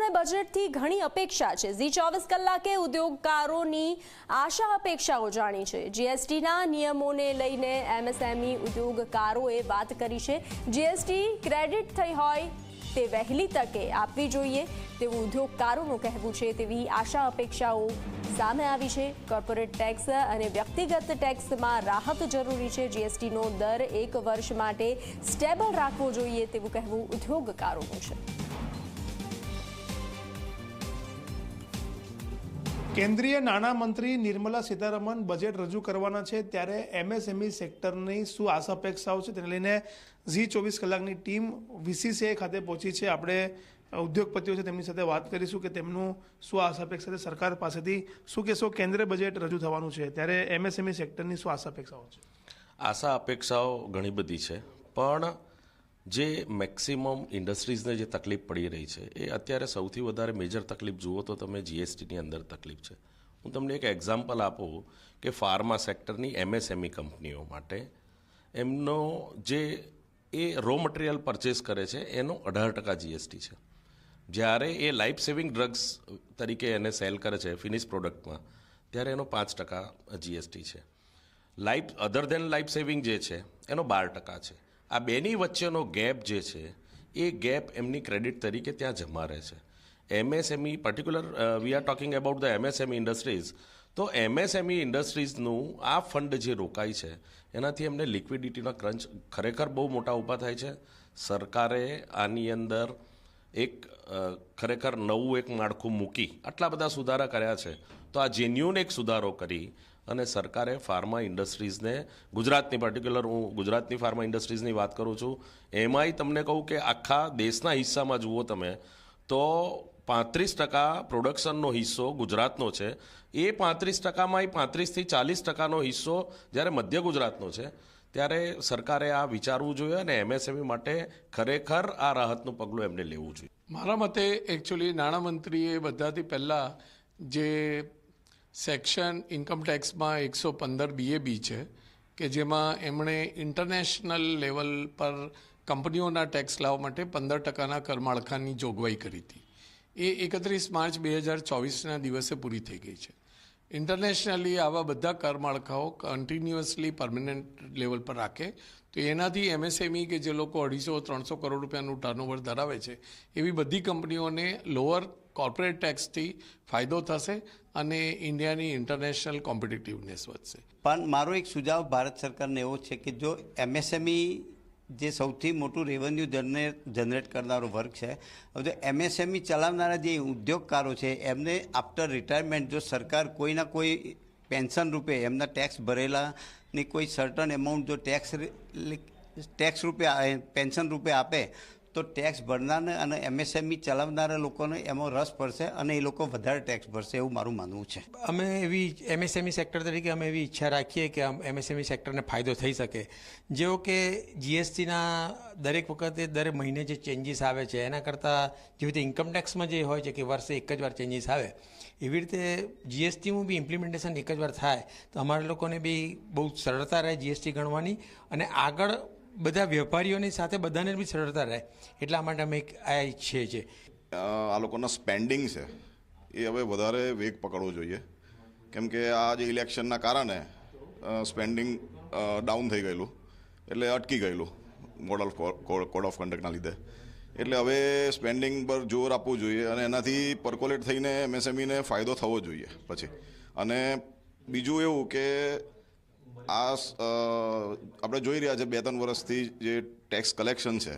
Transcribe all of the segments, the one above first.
ઉદ્યોગકારોને બજેટથી ઘણી અપેક્ષા છે. ઝી ચોવીસ કલાકે ઉદ્યોગકારોની આશા અપેક્ષાઓ જાણી છે. જીએસટીના નિયમોને લઈને એમએસએમઈ ઉદ્યોગકારોએ વાત કરી છે. જીએસટી ક્રેડિટ થઈ હોય તે વહેલી તકે આપવી જોઈએ. તેવું ઉદ્યોગકારોનું કહેવું છે તેવી આશા અપેક્ષાઓ સામે આવી છે. કોર્પોરેટ ટેક્સ અને વ્યક્તિગત ટેક્સમાં રાહત જરૂરી છે. જીએસટીનો દર એક વર્ષ માટે સ્ટેબલ રાખવો જોઈએ તેવું કહેવું ઉદ્યોગકારોનું છે. કેન્દ્રીય નાણામંત્રી નિર્મલા સીતારમણ બજેટ રજૂ કરવાના છે ત્યારે એમએસએમઈ સેક્ટરની શું આશા અપેક્ષાઓ છે તેને લઈને ઝી ચોવીસ કલાકની ટીમ વીસીસીઆઈ ખાતે પહોંચી છે. આપણે ઉદ્યોગપતિઓ છે તેમની સાથે વાત કરીશું કે તેમનું શું આશા અપેક્ષા છે સરકાર પાસેથી. શું કહેશો કેન્દ્રીય બજેટ રજૂ થવાનું છે ત્યારે એમએસએમઈ સેક્ટરની શું આશા અપેક્ષાઓ છે? આશા અપેક્ષાઓ ઘણી બધી છે, પણ જે મેક્સિમમ ઇન્ડસ્ટ્રીઝને જે તકલીફ પડી રહી છે, એ અત્યારે સૌથી વધારે મેજર તકલીફ જુઓ તો તમે જીએસટીની અંદર તકલીફ છે. હું તમને એક એક્ઝામ્પલ આપું કે ફાર્મા સેક્ટરની એમએસએમઈ કંપનીઓ માટે. એમનો જે એ રો મટીરિયલ પરચેસ કરે છે, એનો અઢાર ટકા જીએસટી છે. જ્યારે એ લાઈફ સેવિંગ ડ્રગ્સ તરીકે એને સેલ કરે છે ફિનિશ પ્રોડક્ટમાં ત્યારે એનો પાંચ ટકા જીએસટી છે. Life other than life saving જે છે, એનો બાર ટકા છે. આ બેની વચ્ચેનો ગેપ જે છે, એ ગેપ એમની ક્રેડિટ તરીકે ત્યાં જમા રહે છે. MSME particular we are talking about the MSME industries તો એમએસએમઈ ઇન્ડસ્ટ્રીઝનું આ ફંડ જે રોકાય છે, એનાથી એમને લિક્વિડિટીના ક્રંચ ખરેખર બહુ મોટા ઊભા થાય છે. સરકારે આની અંદર એક ખરેખર નવું એક માળખું મૂકી, આટલા બધા સુધારા કર્યા છે. તો આ જેન્યુન એક સુધારો કરી અને સરકારે ફાર્મા ઇન્ડસ્ટ્રીઝને, ગુજરાતની પર્ટિક્યુલર હું ગુજરાતની ફાર્મા ઇન્ડસ્ટ્રીઝની વાત કરું છું, એમાંય તમને કહું કે આખા દેશના હિસ્સામાં જુઓ તમે, તો પાંત્રીસ ટકા પ્રોડક્શનનો હિસ્સો ગુજરાતનો છે. એ પાંત્રીસ ટકામાં પાંત્રીસથી ચાલીસ ટકાનો હિસ્સો જ્યારે મધ્ય ગુજરાતનો છે, ત્યારે સરકારે આ વિચારવું જોઈએ અને એમએસએમઈ માટે ખરેખર આ રાહતનું પગલું એમને લેવું જોઈએ. મારા મતે એકચ્યુઅલી નાણામંત્રીએ બધાથી પહેલાં જે સેક્શન ઇન્કમ ટેક્સમાં એકસો પંદર બીએબી છે, કે જેમાં એમણે ઇન્ટરનેશનલ લેવલ પર કંપનીઓના ટેક્સ લાવવા માટે પંદર ટકાના કરમાળખાની જોગવાઈ કરી હતી. એ એકત્રીસ માર્ચ બે હજાર ચોવીસના દિવસે પૂરી થઈ ગઈ છે. ઇન્ટરનેશનલી આવા બધા કરમાળખાઓ કન્ટિન્યુઅસલી પરમનન્ટ લેવલ પર રાખે. તો એનાથી એમએસએમઈ કે જે લોકો અઢીસો, ત્રણસો કરોડ રૂપિયાનું ટર્નઓવર ધરાવે છે, એવી બધી કંપનીઓને લોઅર કોર્પોરેટ ટેક્સથી ફાયદો થશે અને ઇન્ડિયાની ઇન્ટરનેશનલ કોમ્પિટિટિવનેસ વધશે. પણ મારો એક સુઝાવ ભારત સરકારને એવો છે કે જો એમએસએમઈ જે સૌથી મોટું રેવન્યુ જનરેટ જનરેટ કરનારો વર્ગ છે. હવે જો એમએસએમઈ ચલાવનારા જે ઉદ્યોગકારો છે, એમને આફ્ટર રિટાયરમેન્ટ જો સરકાર કોઈના કોઈ પેન્શન રૂપે એમના ટેક્સ ભરેલાની કોઈ સર્ટન એમાઉન્ટ જો ટેક્સ ટેક્સ રૂપે પેન્શન રૂપે આપે તો ટેક્સ ભરનારને અને એમએસએમઈ ચલાવનારા લોકોને એમાં રસ પડશે અને એ લોકો વધારે ટેક્સ ભરશે એવું મારું માનવું છે. અમે એવી એમએસએમઈ સેક્ટર તરીકે અમે એવી ઈચ્છા રાખીએ કે એમએસએમઈ સેક્ટરને ફાયદો થઈ શકે. જેવો કે જીએસટીના દરેક વખતે દર મહિને જે ચેન્જીસ આવે છે, એના કરતાં જેવી રીતે ઇન્કમ ટેક્સમાં જે હોય છે કે વર્ષે એક જ વાર ચેન્જીસ આવે, એવી રીતે જીએસટીનું બી ઇમ્પ્લિમેન્ટેશન એક જ વાર થાય, તો અમારા લોકોને બી બહુ સરળતા રહે જીએસટી ગણવાની અને આગળ બધા વેપારીઓની સાથે બધાને બી સરળતા રહે. એટલા માટે અમે આ ઈચ્છીએ છીએ આ લોકોના સ્પેન્ડિંગ છે, એ હવે વધારે વેગ પકડવો જોઈએ. કેમ કે આ જે ઇલેક્શનના કારણે સ્પેન્ડિંગ ડાઉન થઈ ગયેલું. એટલે અટકી ગયેલું મોડ ઓફ કોડ ઓફ કન્ડક્ટના લીધે. એટલે હવે સ્પેન્ડિંગ પર જોર આપવું જોઈએ અને એનાથી પર્કોલેટ થઈને એમએસએમઈને ફાયદો થવો જોઈએ પછી. અને બીજું એવું કે આ આપણે જોઈ રહ્યા છે બે ત્રણ વર્ષથી જે ટેક્સ કલેક્શન છે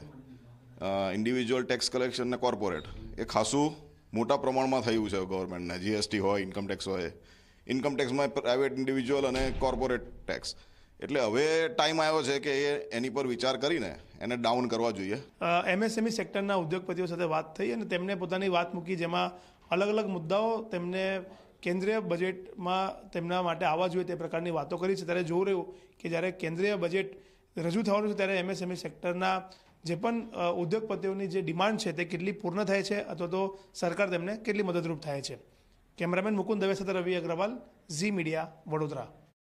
ઇન્ડિવિજ્યુઅલ ટેક્સ કલેક્શન ને કોર્પોરેટ એ ખાસું મોટા પ્રમાણમાં થયું છે ગવર્મેન્ટને જીએસટી હોય ઇન્કમ ટેક્સ હોય. ઇન્કમ ટેક્સમાં પ્રાઇવેટ ઇન્ડિવિજ્યુઅલ અને કોર્પોરેટ ટેક્સ એટલે હવે ટાઈમ આવ્યો છે કે એ એની પર વિચાર કરીને એને ડાઉન કરવા જોઈએ. એમએસએમઈ સેક્ટરના ઉદ્યોગપતિઓ સાથે વાત થઈ અને તેમણે પોતાની વાત મૂકી, જેમાં અલગ અલગ મુદ્દાઓ તેમને કેન્દ્રીય બજેટમાં તેમના માટે આવવા જોઈએ તે પ્રકારની વાતો કરી છે. ત્યારે જોવું રહ્યું કે જ્યારે કેન્દ્રીય બજેટ રજૂ થવાનું છે, ત્યારે એમએસએમઈ સેક્ટરના જે પણ ઉદ્યોગપતિઓની જે ડિમાન્ડ છે તે કેટલી પૂર્ણ થાય છે અથવા તો સરકાર તેમને કેટલી મદદરૂપ થાય છે. કેમેરામેન મુકુંદ દવે સાથે રવિ અગ્રવાલ, ઝી મીડિયા, વડોદરા.